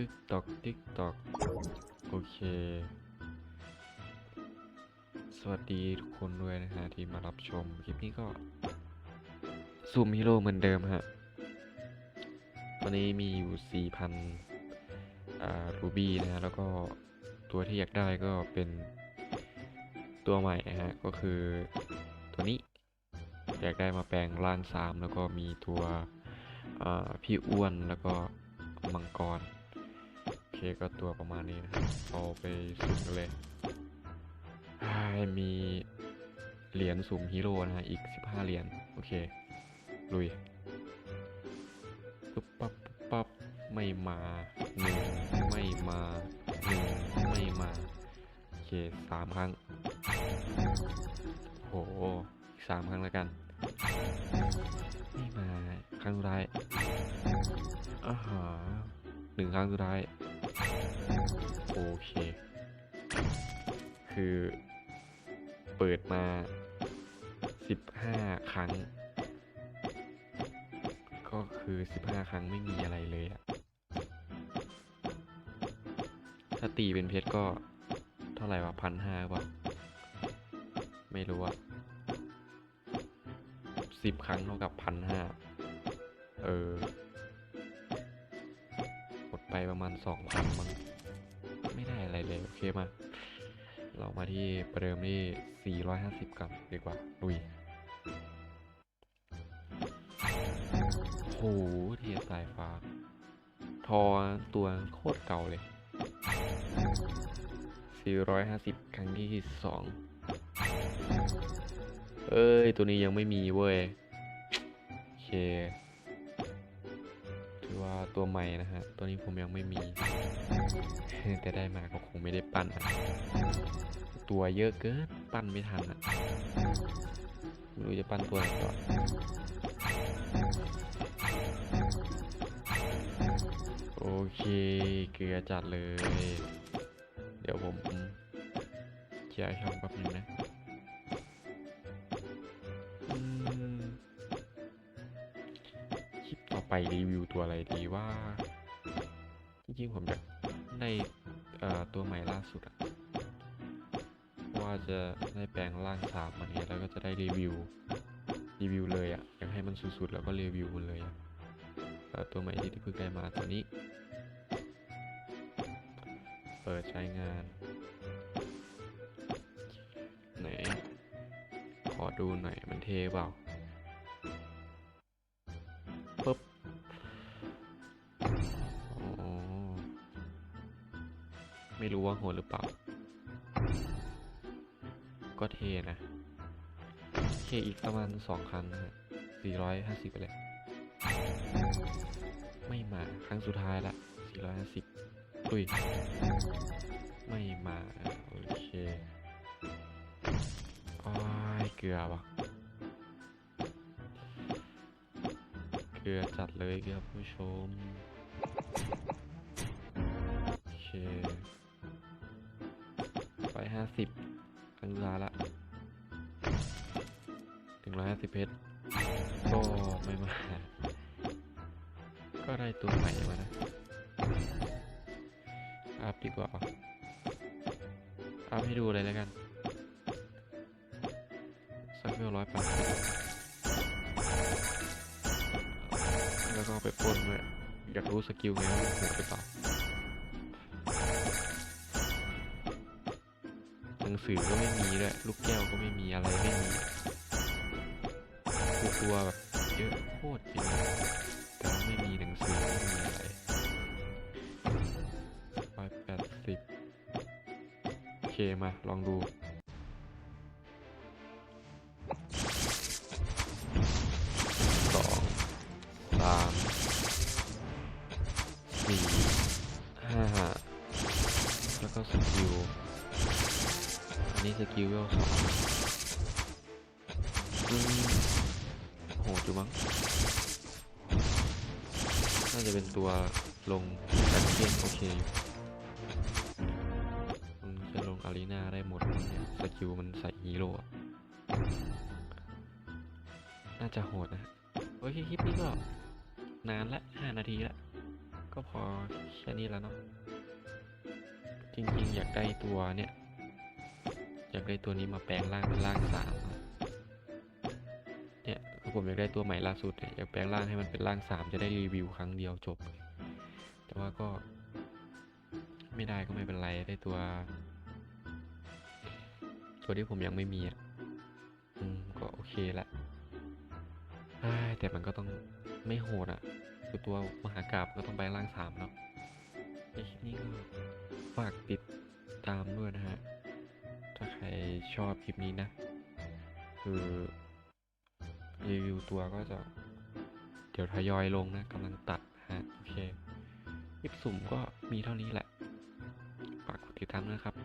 ติ๊กตอกติ๊กตอกโอเค สวัสดีทุกคนด้วยนะฮะที่มารับชม คลิปนี้ก็ซูมฮีโร่เหมือนเดิมฮะตอนนี้มีอยู่ 4,000อ่ารูบี้นะฮะ แล้วก็ตัวที่อยากได้ก็เป็นตัวใหม่นะฮะ ก็คือตัวนี้อยากได้มาแปลงร่างสามแล้วก็มีตัวพี่อ้วนแล้วก็มังกร เคก็ตัวประมาณนี้นะเอาไปสุ่มกันเลยมีเหรียญสุ่มฮีโร่นะฮะ อีก 15 เหรียญ โอเค ลุยปุ๊บปั๊บปั๊บไม่มาหนึ่งไม่มาหนึ่งไม่มา โอเคสามครั้ง โหอีกสามครั้งแล้วกัน ไม่มา ครั้งสุดท้ายอาหาหนึ่งครั้งสุดท้าย โอเค คือ เปิดมา 15 ครั้ง ก็คือ 15 ครั้งไม่มีอะไรเลยอะถ้าตีเป็นเพชรก็เท่าไหร่วะพันห้าป่ะไม่รู้อะสิบครั้งเท่ากับพันห้าเออ ไปประมาณสองพันมั้งไม่ได้อะไรเลย โอเคมา เรามาที่ประเดิมที่ 450 กันดีกว่าลุยโหเทียบสายฟ้า ทอตัวโคตรเก่าเลย 450 ครั้งที่สองเอ้ย ตัวนี้ยังไม่มีเว้ย โอเคือว่าตัวใหม่นะฮะ ตัวนี้ผมยังไม่มี แต่ได้มาก็คงไม่ได้ปั้นอะตัวเยอะเกินปั้นไม่ทันอะไม่รู้จะปั้นตัวไหนก่อนโอเค เกลือจัดเลย เดี๋ยวผมเคลียร์ช่องแป๊บนึงนะ ไปรีวิวตัวอะไรดีว่า จริงๆ ผมอยากได้ตัวใหม่ล่าสุดอะว่าจะได้แปลงร่างสามมันเนี้ยแล้วก็จะได้รีวิว รีวิวเลยอะอยากให้มันสุดๆ แล้วก็รีวิวมันเลยอะเอ่อตัวใหม่ที่เพิ่งได้มาตัวนี้ เปิดใช้งาน ไหน ขอดูหน่อยมันเท่เปล่า ไม่รู้ว่าโหดหรือเปล่า ก็เทนะเคอีกประมาณสองครั้งฮะสี่ร้อยห้าสิบไปเลย ไม่มาครั้งสุดท้ายละสี่ร้อยห้าสิบอุ้ยไม่มา โอเคอ้ายเกลือว่ะเกลือจัดเลยครับผู้ชม สิบครั้งสุดท้ายละ ถึงร้อยห้าสิบเพชรก็ไม่มา ก็ได้ตัวใหม่มานะ อัพดีกว่า อัพให้ดูเลยแล้วกัน สักเวลร้อยแปดแล้วก็เอาไปปนด้วยอยากรู้สกิลไงว่ามันถูกหรือ งสือก็ไม่มีด้วยลูกแก้วก็ไม่มีอะไรไม่มีกูกลัวแบบเยอะโคตรจริงแต่ไม่มีหนังสือไม่มีอะไรร้อยแปดสิบโอเคมาลองดู นี้สกิลเวลสองอืมโหดอยู่มั้ง น่าจะเป็นตัวลงกันเทียนโอเคอยู่มันจะลงอารีนาได้หมดเนี่ยสกิลมันใส่ฮีโร่น่าจะโหดนะ โอเคคลิปนี้ก็นานละห้านาทีละ ก็พอแค่นี้แล้วเนาะ จริงๆ อยากได้ตัวเนี่ย อยากได้ตัวนี้มาแปลงร่างเป็นร่างสามเนี่ยคือผมอยากได้ตัวใหม่ล่าสุดเนี่ยอยากแปลงร่างให้มันเป็นร่างสามจะได้รีวิวครั้งเดียวจบเลยแต่ว่าก็ ไม่ได้ก็ไม่เป็นไรได้ตัว ตัวที่ผมยังไม่มีอะอืมก็โอเคละแต่มันก็ต้องไม่โหดอะคือตัวมหากราบก็ต้องไปร่างสามเนาะนคลิปนี้ก็ฝากติดตามด้วยนะฮะ ถ้าใครชอบคลิปนี้นะ คือรีวิวตัวก็จะ เดี๋ยวทยอยลงนะกำลังตัดฮะ โอเคคลิปสุ่มก็มีเท่านี้แหละฝากกดติดตามนะครับ